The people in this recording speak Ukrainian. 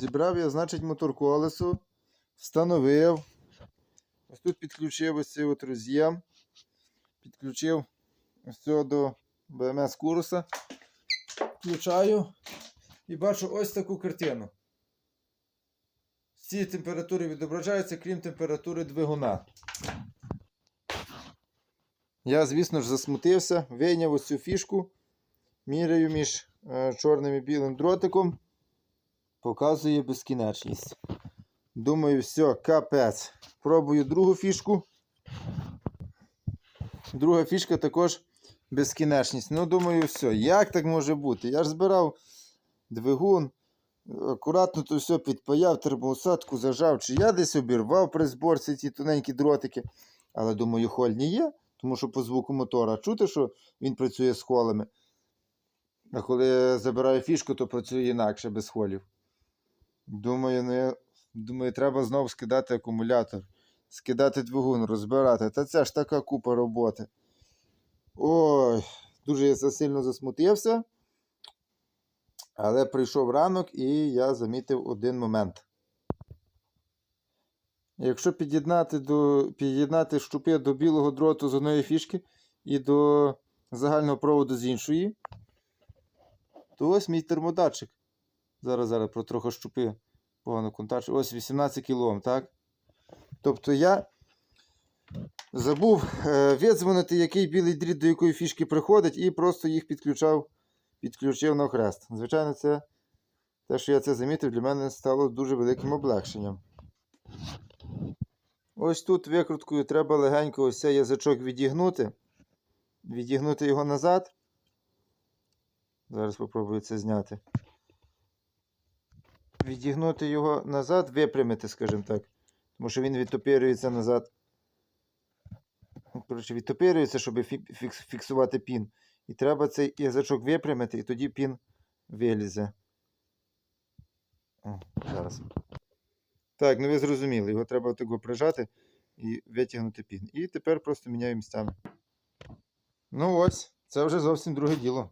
Зібрав я, значить, мотор колесо, встановив. Ось тут підключив ось цей от роз'єм. Підключив все до БМС куруса. Включаю і бачу ось таку картину. Всі температури відображаються, крім температури двигуна. Я, звісно ж, засмутився, вийняв ось цю фішку, міряю між е, чорним і білим дротиком, показує безкінечність. Думаю, все, капець. Пробую другу фішку. Друга фішка також безкінечність. Ну, думаю, все. Як так може бути? Я ж збирав двигун, акуратно то все підпаяв, термоусадку зажав, чи я десь обірвав при зборці ці тоненькі дротики. Але думаю, хольні є, тому що по звуку мотора чути, що він працює з холами. А коли забираю фішку, то працює інакше без холів. Думаю, ну, я, думаю, треба знову скидати акумулятор, скидати двигун, розбирати. Та це ж така купа роботи. Ой, дуже я засильно засмутився. Але прийшов ранок і я замітив один момент. Якщо під'єднати до, під'єднати щупи до білого дроту з одної фішки і до загального проводу з іншої, то ось мій термодатчик. Зараз, зараз про трохи щупи погано контакт. Ось 18 кОм, так? Тобто я забув е, видзвонити, який білий дріт до якої фішки приходить, і просто їх підключав, підключив на хрест. Звичайно, це те, що я це замітив, для мене стало дуже великим облегшенням. Ось тут викруткою треба легенько ось цей язичок відігнути. Відігнути його назад. Зараз спробую це зняти. Відігнути його назад, випрямити, скажімо так. Тому що він відтопирюється назад. Коротше, відтопирюється, щоб фіксувати пін. І треба цей язичок випрямити, і тоді пін вилізе. О, зараз. Так, ну ви зрозуміли, його треба отако прижати і витягнути пін. І тепер просто міняю місцями. Ну ось, це вже зовсім друге діло.